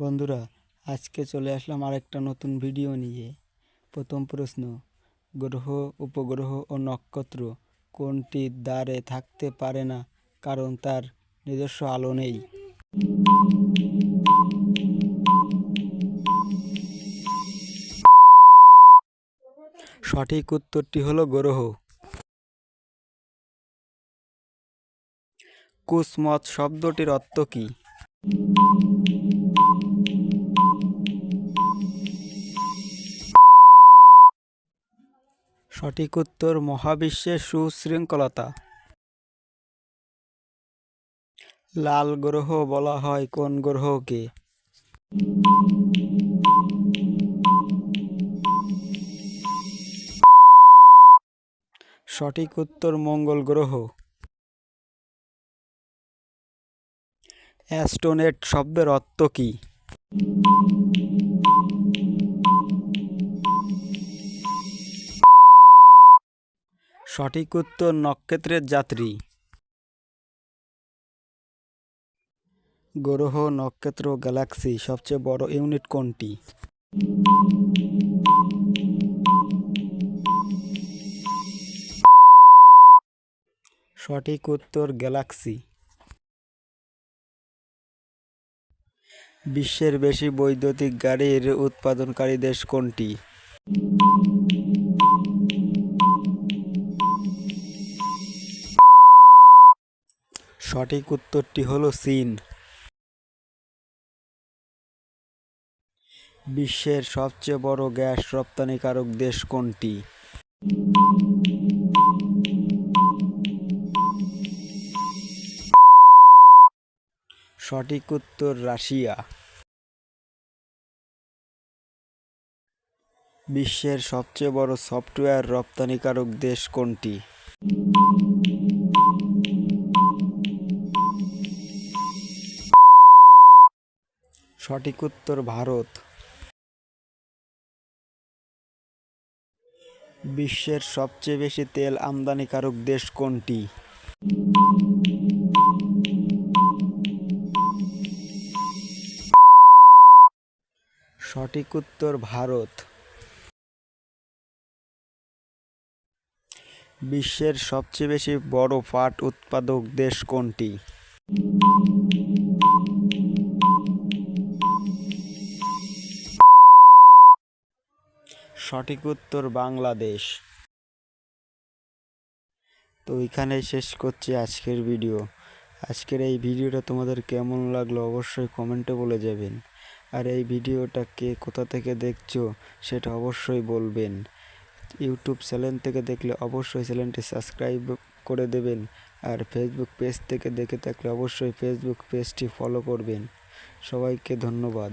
বন্ধুরা, আজকে চলে আসলাম আরেকটা নতুন ভিডিও নিয়ে। প্রথম প্রশ্ন, গ্রহ, উপগ্রহ ও নক্ষত্র কোনটি দ্বারে থাকতে পারে না কারণ তার নিজস্ব আলো নেই? সঠিক উত্তরটি হলো গ্রহ। কুসমত শব্দটির অর্থ কী? সঠিক উত্তর মহাবিশ্বের সুশৃঙ্খলতা। লাল গ্রহ বলা হয় কোন গ্রহকে? সঠিক উত্তর মঙ্গল গ্রহ। অ্যাস্টোনেট শব্দের অর্থ কী? সঠিক উত্তর নক্ষত্রের যাত্রী। গ্রহ, নক্ষত্র, গ্যালাক্সি, সবচেয়ে বড় ইউনিট কোনটি? সঠিক উত্তর গ্যালাক্সি। বিশ্বের বেশি বৈদ্যুতিক গাড়ির উৎপাদনকারী দেশ কোনটি? সঠিক উত্তরটি হলো চীন। বিশ্বের সবচেয়ে বড় গ্যাস রপ্তানিকারক দেশ কোনটি? সঠিক উত্তর রাশিয়া। বিশ্বের সবচেয়ে বড় সফটওয়্যার রপ্তানিকারক দেশ কোনটি? সঠিক উত্তর ভারত। বিশ্বের সবচেয়ে বেশি তেল আমদানিকারক দেশ কোনটি? সঠিক উত্তর ভারত। বিশ্বের সবচেয়ে বেশি বড় পাট উৎপাদক দেশ কোনটি? সঠিক উত্তর বাংলাদেশ। তো এখানেই শেষ করছি আজকের ভিডিও। আজকের এই ভিডিওটা তোমাদের কেমন লাগল অবশ্যই কমেন্টে বলে যাবেন। আর এই ভিডিওটা কে কোথা থেকে দেখছ সেটা অবশ্যই বলবেন। ইউটিউব চ্যানেল থেকে দেখলে অবশ্যই চ্যানেলটি সাবস্ক্রাইব করে দেবেন। আর ফেসবুক পেজ থেকে দেখে থাকলে অবশ্যই ফেসবুক পেজটি ফলো করবেন। সবাইকে ধন্যবাদ।